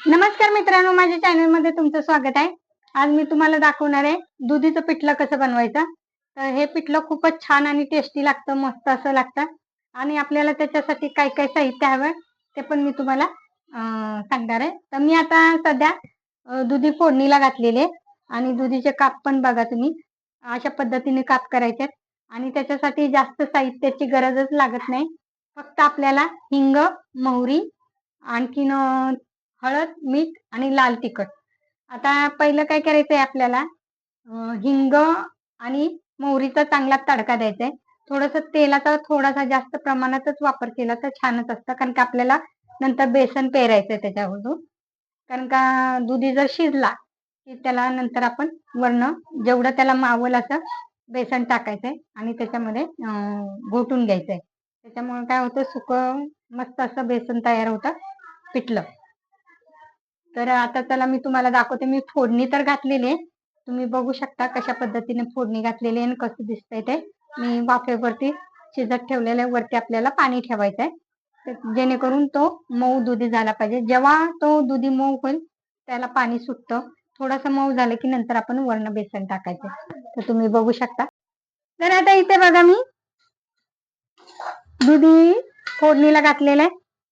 नमस्कार मित्रांनो माझ्या चॅनलमध्ये तुमचं स्वागत आहे. आज मी तुम्हाला दाखवणार आहे दुधीचं पिठलं कसं बनवायचं. तर हे पिठलं खूपच छान आणि टेस्टी लागतं मस्त असं लागतं. आणि आपल्याला त्याच्यासाठी काय काय साहित्य हवं ते पण मी तुम्हाला सांगणार आहे. तर मी आता सध्या दुधी फोडणीला घातलेले आणि दुधीचे काप पण बघा तुम्ही अशा पद्धतीने काप करायचे आणि त्याच्यासाठी जास्त साहित्याची गरजच लागत नाही. फक्त आपल्याला हिंग मोहरी आणखीन हळद मीठ आणि लाल तिखट. आता पहिलं काय करायचंय आपल्याला? हिंग आणि मोहरीचा चांगला तडका द्यायचा आहे थोडस तेलाचा थोडासा जास्त प्रमाणातच वापर केला तर छानच असतं. कारण का आपल्याला नंतर बेसन पेरायचंय त्याच्यावरून कारण का दुधी जर शिजला की त्याला नंतर आपण वरण जेवढं त्याला मावल असं बेसन टाकायचंय आणि त्याच्यामध्ये घोटून घ्यायचंय. त्याच्यामुळे काय होतं? सुक मस्त असं बेसन तयार होतं पिठलं. तर आता त्याला मी तुम्हाला दाखवते. मी फोडणी तर घातलेली आहे. तुम्ही बघू शकता कशा पद्धतीने फोडणी घातलेली आहे आणि कसं दिसतंय ते. मी वाफेवरती शिजत ठेवलेलं आहे. वरती आपल्याला पाणी ठेवायचं आहे तर जेणेकरून तो मऊ दुधी झाला पाहिजे. जेव्हा तो दुधी मऊ होईल त्याला पाणी सुटतं. थोडंसं मऊ झालं की नंतर आपण वर्ण बेसन टाकायचं तर तुम्ही बघू शकता. तर आता इथे बघा मी. दुधी फोडणीला घातलेला आहे.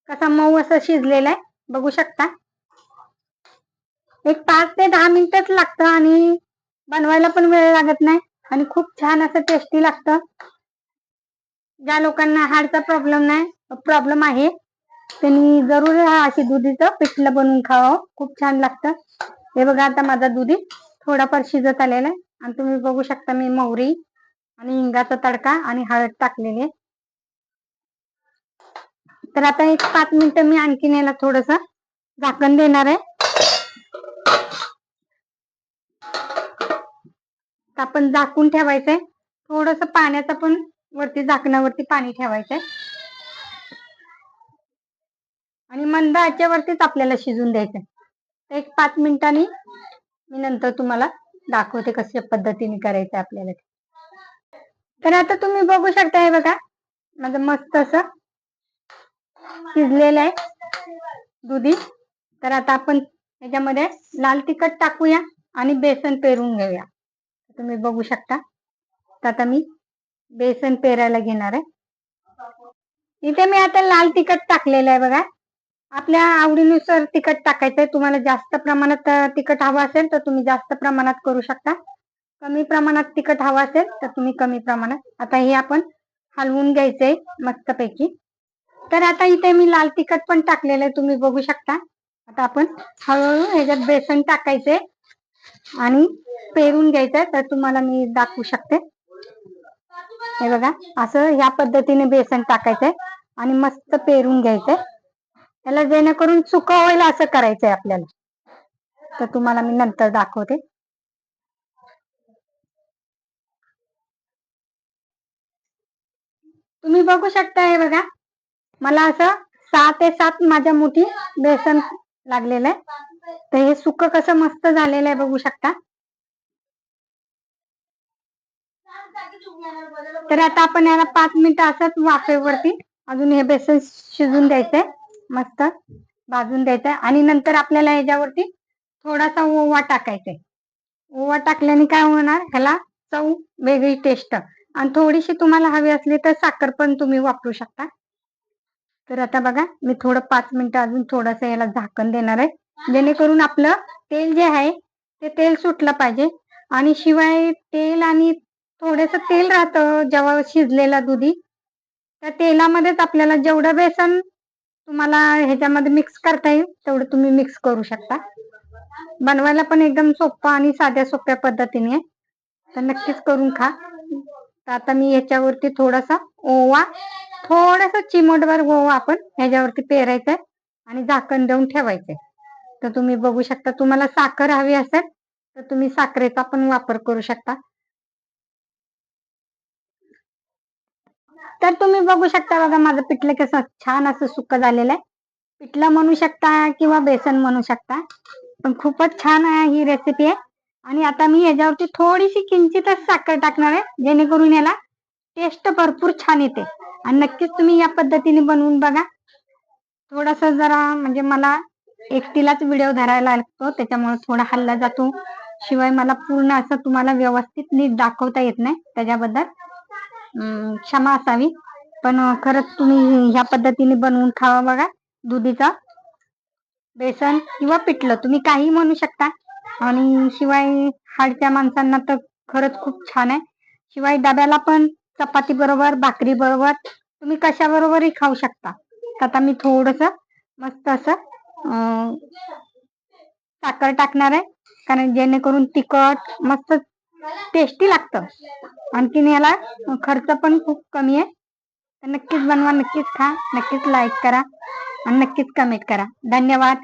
कसा मऊ असं शिजलेला आहे. बघू शकता. एक पाच ते दहा मिनिटच लागतं आणि बनवायला पण वेळ लागत नाही. आणि खूप छान असं टेस्टी लागतं. ज्या लोकांना हाडचा प्रॉब्लेम नाही प्रॉब्लेम आहे त्यांनी जरूर अशी दुधीचं पिठलं बनवून खावं. खूप छान लागतं. हे बघा आता माझा दुधी थोडाफार शिजत आलेला आहे. आणि तुम्ही बघू शकता मी मोहरी आणि हिंगाचा तडका आणि हळद टाकलेली तर आता एक पाच मिनिटं मी आणखीन याला थोडस झाकण देणार आहे. आपण झाकून ठेवायचंय. थोडस पाण्याचं पण वरती झाकणावरती पाणी ठेवायचंय. आणि मंद याच्यावरतीच आपल्याला शिजून द्यायचंय. तर एक पाच मिनिटांनी मी नंतर तुम्हाला दाखवते कशा पद्धतीने करायचं आपल्याला तर आता तुम्ही बघू शकता हे बघा. माझं मस्त असं शिजलेलं आहे दुधी. तर आता आपण याच्यामध्ये लाल तिखट टाकूया आणि बेसन पेरून घेऊया. तुम्ही बघू शकता. तर आता मी बेसन पेरायला घेणार आहे. इथे मी आता लाल तिखट टाकलेलं आहे बघा. आपल्या आवडीनुसार तिखट टाकायचंय. तुम्हाला जास्त प्रमाणात तिखट हवं असेल तर तुम्ही जास्त प्रमाणात करू शकता. कमी प्रमाणात तिखट हवं असेल तर तुम्ही कमी प्रमाणात. आता हे आपण हलवून घ्यायचंय मस्तपैकी. तर आता इथे मी लाल तिखट पण टाकलेलं आहे. तुम्ही बघू शकता. आता आपण हळूहळू ह्याच्यात बेसन टाकायचंय. आणि पेरून घ्यायचंय तर तुम्हाला मी दाखवू शकते. हे बघा असं ह्या पद्धतीने बेसन टाकायचंय आणि मस्त पेरून घ्यायचंय. त्याला जेणेकरून सुक होईल असं करायचंय आपल्याला. तर तुम्हाला मी नंतर दाखवते. तुम्ही बघू शकता हे बघा मला असं सहा ते सात माझ्या मुठी बेसन लागलेलं आहे. तर हे सुक कसं मस्त झालेलं आहे बघू शकता. तर आता आपण याला पाच मिनिटं असंच वाफेवरती अजून हे बेसन शिजून द्यायचंय. मस्त भाजून द्यायचंय. आणि नंतर आपल्याला ह्याच्यावरती थोडासा ओवा टाकायचाय. ओवा टाकल्याने काय होणार? ह्याला चव वेगळी टेस्ट आणि थोडीशी तुम्हाला हवी असली तर साखर पण तुम्ही वापरू शकता. तर आता बघा मी थोडं पाच मिनिटं अजून थोडस याला झाकण देणार आहे. जेणेकरून आपलं तेल जे आहे ते तेल सुटलं पाहिजे. आणि शिवाय तेल आणि थोडस तेल राहतं जेव्हा शिजलेला दुधी त्या तेलामध्येच आपल्याला जेवढं बेसन तुम्हाला ह्याच्यामध्ये मिक्स करता येईल तेवढं तुम्ही मिक्स करू शकता. बनवायला पण एकदम सोपं आणि साध्या सोप्या पद्धतीने तर नक्कीच करून खा. तर आता मी याच्यावरती थोडासा ओवा थोडस चिमटभर ओवा आपण ह्याच्यावरती पेरायचंय आणि झाकण देऊन ठेवायचंय. तर तुम्ही बघू शकता तुम्हाला साखर हवी असेल तर तुम्ही साखरेचा पण वापर करू शकता. तर तुम्ही बघू शकता बघा माझं पिठलं कसं छान असं सुक्क झालेलं आहे. पिठलं म्हणू शकता किंवा बेसन म्हणू शकता पण खूपच छान आहे ही रेसिपी आहे आणि आता मी याच्यावरती थोडीशी किंचितच साखर टाकणार आहे जेणेकरून याला टेस्ट भरपूर छान येते. आणि नक्कीच तुम्ही या पद्धतीने बनवून बघा. थोडस जरा म्हणजे मला एकटीलाच व्हिडिओ धरायला लागतो त्याच्यामुळे थोडा हल्ला जातो. शिवाय मला पूर्ण असं तुम्हाला व्यवस्थित नीट दाखवता येत नाही त्याच्याबद्दल. क्षमा असावी. पण खरंच तुम्ही ह्या पद्धतीने बनवून खावा बघा दुधीचा. बेसन किंवा पिठलं तुम्ही काही म्हणू शकता. आणि शिवाय हाडच्या माणसांना तर खरंच खूप छान आहे. शिवाय डब्याला पण चपाती बरोबर भाकरी बरोबर तुम्ही कशा बरोबरही खाऊ शकता. आता मी थोडस मस्त असं साखर टाकणार आहे. कारण जेणेकरून तिखट मस्त टेस्टी लागतं. आणखीन याला खर्च पण खूप कमी आहे. तर नक्कीच बनवा नक्कीच खा नक्कीच लाईक करा आणि नक्कीच कमेंट करा. धन्यवाद.